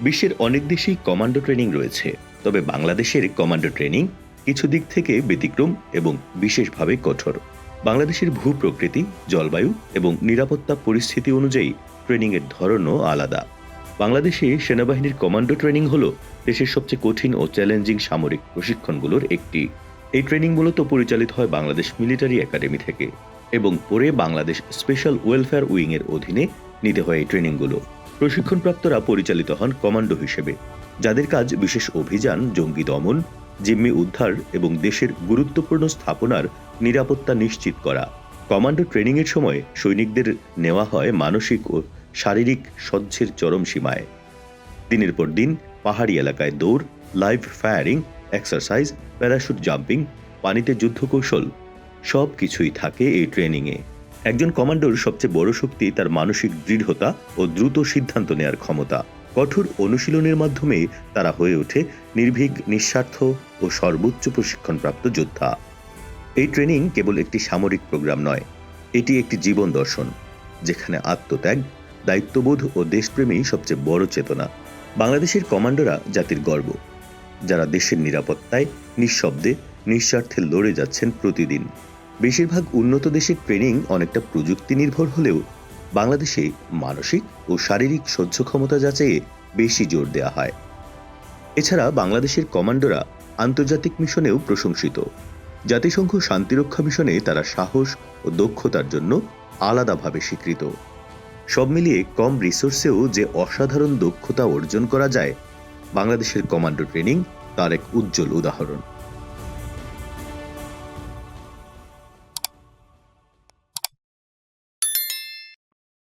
বিশ্বের অনেক দেশেই কমান্ডো ট্রেনিং রয়েছে, তবে বাংলাদেশের কমান্ডো ট্রেনিং কিছু দিক থেকে ব্যতিক্রম এবং বিশেষভাবে কঠোর। বাংলাদেশের ভূ প্রকৃতি জলবায়ু এবং নিরাপত্তা পরিস্থিতি অনুযায়ী ট্রেনিংয়ের ধরনও আলাদা। বাংলাদেশে সেনাবাহিনীর কমান্ডো ট্রেনিং হল দেশের সবচেয়ে কঠিন ও চ্যালেঞ্জিং সামরিক প্রশিক্ষণগুলোর একটি। এই ট্রেনিং মূলত পরিচালিত হয় বাংলাদেশ মিলিটারি একাডেমি থেকে এবং পরে বাংলাদেশ স্পেশাল ওয়েলফেয়ার উইংয়ের অধীনে নিতে হয় এই ট্রেনিংগুলো। প্রশিক্ষণপ্রাপ্তরা পরিচালিত হন কমান্ডো হিসেবে, যাদের কাজ বিশেষ অভিযান, জঙ্গি দমন, জিম্মি উদ্ধার এবং দেশের গুরুত্বপূর্ণ স্থাপনার নিরাপত্তা নিশ্চিত করা। কমান্ডো ট্রেনিংয়ের সময় সৈনিকদের নেওয়া হয় মানসিক ও শারীরিক সহ্যের চরম সীমায়। দিনের পর দিন পাহাড়ি এলাকায় দৌড়, live firing, exercise, parachute jumping, পানিতে যুদ্ধ কৌশল সব কিছুই থাকে এই ট্রেনিংয়ে। একজন কমান্ডোর সবচেয়ে বড় শক্তি তার মানসিক দৃঢ়তা ও দ্রুত সিদ্ধান্ত নেওয়ার ক্ষমতা। কঠোর অনুশীলনের মাধ্যমে তারা হয়ে ওঠে নির্ভীক, নিঃস্বার্থ ও সর্বোচ্চ প্রশিক্ষণপ্রাপ্ত যোদ্ধা। এই ট্রেনিং কেবল একটি সামরিক প্রোগ্রাম নয়, এটি একটি জীবন দর্শন, যেখানে আত্মত্যাগ, দায়িত্ববোধ ও দেশপ্রেমী সবচেয়ে বড় চেতনা। বাংলাদেশের কমান্ডোরা জাতির গর্ব, যারা দেশের নিরাপত্তায়, নিঃশব্দে, নিঃস্বার্থে লড়ে যাচ্ছেন প্রতিদিন। বেশিরভাগ উন্নত দেশের ট্রেনিং অনেকটা প্রযুক্তি নির্ভর হলেও বাংলাদেশে মানসিক ও শারীরিক সহ্য ক্ষমতা যাচাইয়ে বেশি জোর দেওয়া হয়। এছাড়া বাংলাদেশের কমান্ডোরা আন্তর্জাতিক মিশনেও প্রশংসিত। জাতিসংঘ শান্তিরক্ষা মিশনে তারা সাহস ও দক্ষতার জন্য আলাদাভাবে স্বীকৃত। সব মিলিয়ে কম রিসোর্সেও যে অসাধারণ দক্ষতা অর্জন করা যায়, বাংলাদেশের কমান্ডো ট্রেনিং তার এক উজ্জ্বল উদাহরণ।